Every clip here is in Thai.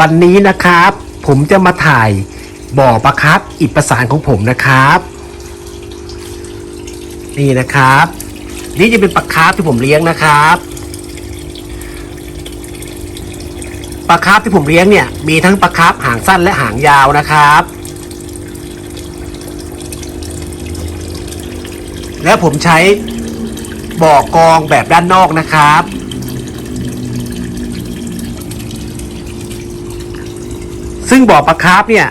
วันนี้นะครับ ผมจะมาถ่ายบ่อปลาครับอิฐประสานของผมนะครับ นี่นะครับ นี่จะเป็นปลาคาร์ฟที่ผมเลี้ยงนะครับปลาคาร์ฟที่ผมเลี้ยงเนี่ยมีทั้งปลาคาร์ฟหางสั้นและหางยาวนะครับ และผมใช้บ่อกองแบบด้านนอกนะครับ ซึ่งบ่อปลาคาร์ฟเนี่ย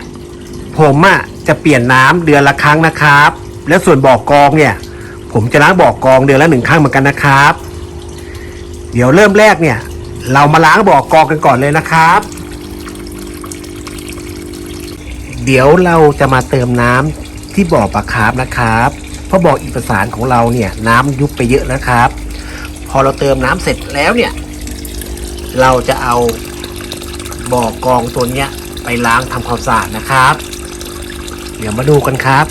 ผมอะจะเปลี่ยนน้ำเดือนละครั้งนะครับ และส่วนบ่อกรองเนี่ย ผมจะล้างบ่อกรองเดือนละหนึ่งครั้งเหมือนกันนะครับ เดี๋ยวเริ่มแรกเนี่ย เรามาล้างบ่อกรองกันก่อนเลยนะครับ เดี๋ยวเราจะมาเติมน้ำที่บ่อปลาคาร์ฟนะครับ เพราะบ่ออีประสานของเราเนี่ย น้ำยุบไปเยอะนะครับ พอเราเติมน้ำเสร็จแล้วเนี่ย เราจะเอาบ่อกรองตัวเนี้ย ไปล้างทำความสะอาดนะครับ เดี๋ยวมาดูกันครับ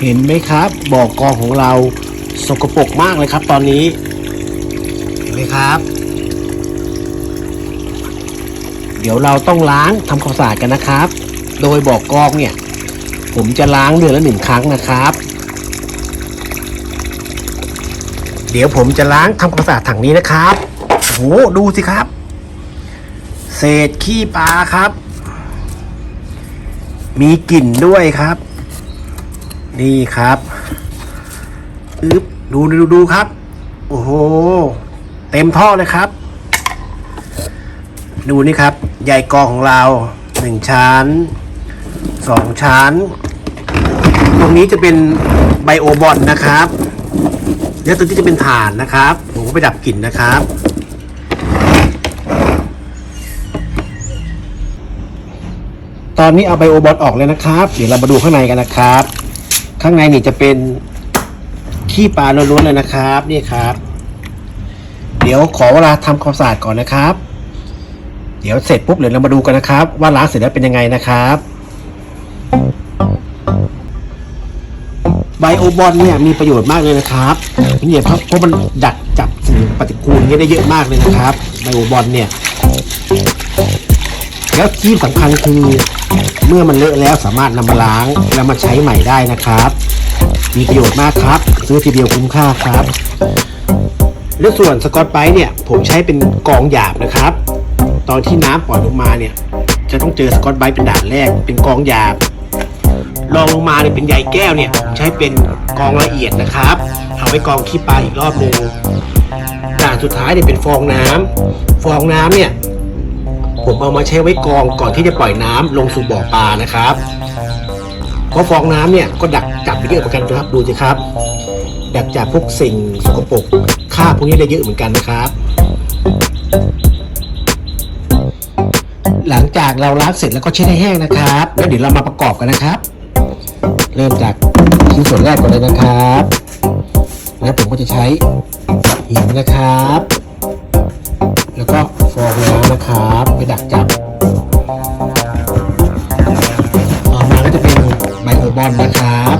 เห็นไหมครับบ่อกรองของเราสกปรกมากเลยครับ ตอนนี้ เห็นไหมครับ เดี๋ยวเราต้องล้างทำความสะอาดกันนะครับ โดยบ่อกรองเนี่ย ผมจะล้างเดือนละหนึ่งครั้งนะครับเดี๋ยวผมจะล้างทำความสะอาดถังนี้นะครับ โอ้โหดูสิครับ เศษขี้ปลาครับ มีกลิ่นด้วยครับ นี่ครับอึ๊บดูดูดูครับ โอ้โห เต็มท่อเลยครับ ดูนี่ครับ ใยกรองของเราหนึ่งชั้นสองชั้น ตรงนี้จะเป็นไบโอบอนนะครับ แล้วตัวที่จะเป็นถ่านนะครับ ผมก็ไปดับกลิ่นนะครับ อนนี้เอาไบโอบอทออกเลยนะครับ เดี๋ยวเรามาดูข้างในกันนะครับ ข้างในนี่จะเป็นขี้ปลาล้วนๆเลยนะครับนี่ครับ เดี๋ยวขอเวลาทำความสะอาดก่อนนะครับ เดี๋ยวเสร็จปุ๊บเดี๋ยวเรามาดูกันนะครับ ว่าล้างเสร็จแล้วเป็นยังไงนะครับไบโอบอลเนี่ยมีประโยชน์มากเลยนะครับเนี่ยเพราะเพราะมันดักจับสิ่งปฏิกูลเนี่ยได้เยอะมากเลยนะครับไบโอบอลเนี่ยแล้วที่สำคัญคือ เมื่อมันเลอะแล้วสามารถนำมาล้างแล้วมาใช้ใหม่ได้นะครับ มีประโยชน์มากครับ ซื้อทีเดียวคุ้มค่าครับ และส่วนสกอตไบรท์เนี่ย ผมใช้เป็นกองหยาบนะครับ ตอนที่น้ำปล่อยลงมาเนี่ย จะต้องเจอสกอตไบรท์เป็นด่านแรก เป็นกองหยาบรองลงมาเนี่ยเป็นใยแก้วเนี่ยใช้เป็นกองละเอียดนะครับ เอาไว้กองขี้ปลาอีกรอบหนึ่งด่านสุดท้ายเนี่ยเป็นฟองน้ำฟองน้ำเนี่ย ผมเอามาใช้ไว้กองก่อนที่จะปล่อยน้ำลงสู่บ่อปลานะครับเพราะฟองน้ำเนี่ยก็ดักจับไปเยอะเหมือนกันครับดูสิครับ ดักจับพวกสิ่งสกปรกคราบพวกนี้ได้เยอะเหมือนกันนะครับ หลังจากเราล้างเสร็จแล้วก็เช็ดให้แห้งนะครับ แล้วเดี๋ยวเรามาประกอบกันนะครับ เริ่มจากชิ้นส่วนแรกก่อนเลยนะครับ แล้วผมก็จะใช้หินนะครับ แล้วก็ ฟองน้ำนะครับไปดักจับต่อมาก็จะเป็นไบโอบอลนะครับ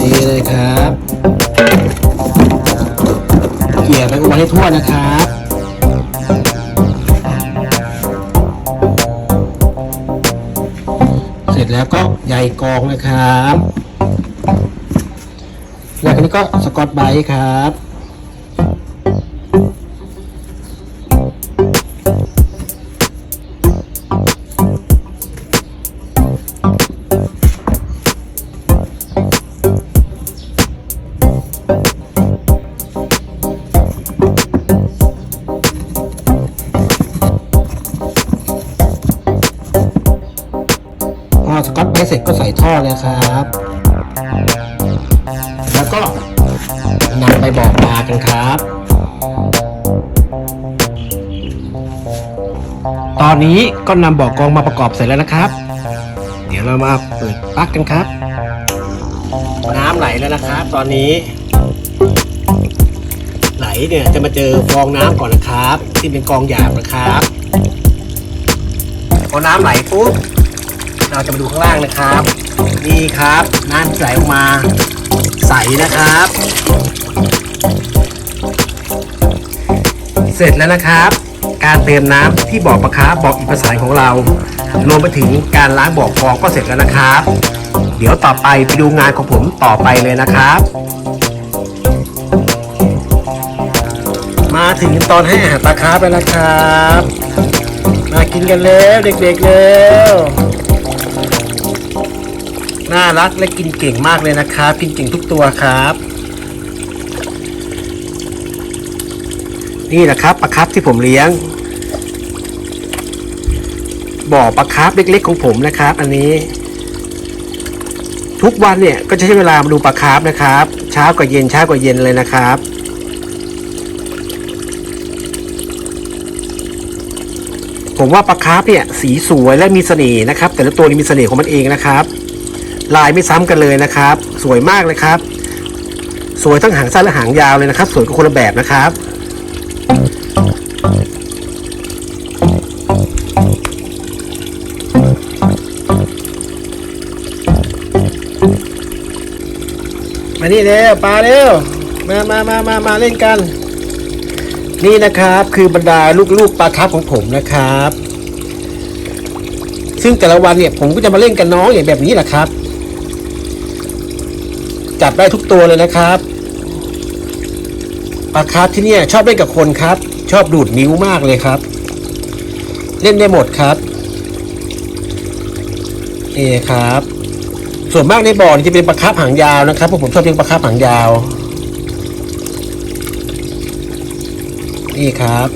นี่เลยครับเกลี่ยไบโอบอลให้ทั่วนะครับเสร็จแล้วก็ใยกองนะครับ แล้วอันนี้ก็สกอตไบท์ครับ พอสกอตไบรท์เสร็จก็ใส่ท่อเลยครับ แล้วก็นำไปบอกปลากันครับ ตอนนี้ก็นำบ่อกองมาประกอบเสร็จแล้วนะครับ เดี๋ยวเรามาเปิดปลั๊กกันครับ น้ำไหลแล้วนะครับ ตอนนี้ ไหลเนี่ยจะมาเจอฟองน้ำก่อนนะครับ ที่เป็นกองหยาบนะครับพอน้ำไหลปุ๊บ เราจะมาดูข้างล่างนะครับ นี่ครับน้ำที่ไหลออกมา ใสนะครับ เสร็จแล้วนะครับ การเติมน้ำที่บ่อปลาคาร์ฟบ่ออีกภาษาของเรา รวมไปถึงการล้างบ่อคลองก็เสร็จแล้วนะครับ เดี๋ยวต่อไปไปดูงานของผมต่อไปเลยนะครับ มาถึงตอนให้อาหารปลาคาร์ฟแล้วนะครับ มากินกันแล้วเด็กๆเร็ว น่ารักและกินเก่งมากเลยนะครับ กินเก่งทุกตัวครับ นี่แหละครับปลาครับที่ผมเลี้ยง บ่อปลาครับเล็ก ๆ ของผมนะครับ อันนี้ ทุกวันเนี่ยก็จะใช้เวลามาดูปลาครับนะครับ เช้ากับเย็นเช้ากับเย็นเลยนะครับผมว่าปลาคาร์ฟเนี่ยสีสวยและมีเสน่ห์นะครับ แต่ละตัวนี่มีเสน่ห์ของมันเองนะครับ ลายไม่ซ้ำกันเลยนะครับ สวยมากเลยครับ สวยทั้งหางสั้นและหางยาวเลยนะครับ สวยกับคนละแบบนะครับมานี่เร็วปลาเร็วมามามามามาเล่นกัน นี่นะครับคือบรรดาลูกๆปลาครับของผมนะครับ ซึ่งแต่ละวันเนี่ยผมก็จะมาเล่นกับน้องอย่างแบบนี้แหละครับ จับได้ทุกตัวเลยนะครับปลาครับที่นี่ชอบเล่นกับคนครับ ชอบดูดนิ้วมากเลยครับ เล่นได้หมดครับนี่ครับ ส่วนมากในบ่อนจะเป็นปลาครับหางยาวนะครับผมชอบเลี้ยงปลาครับหางยาวนี่ครับ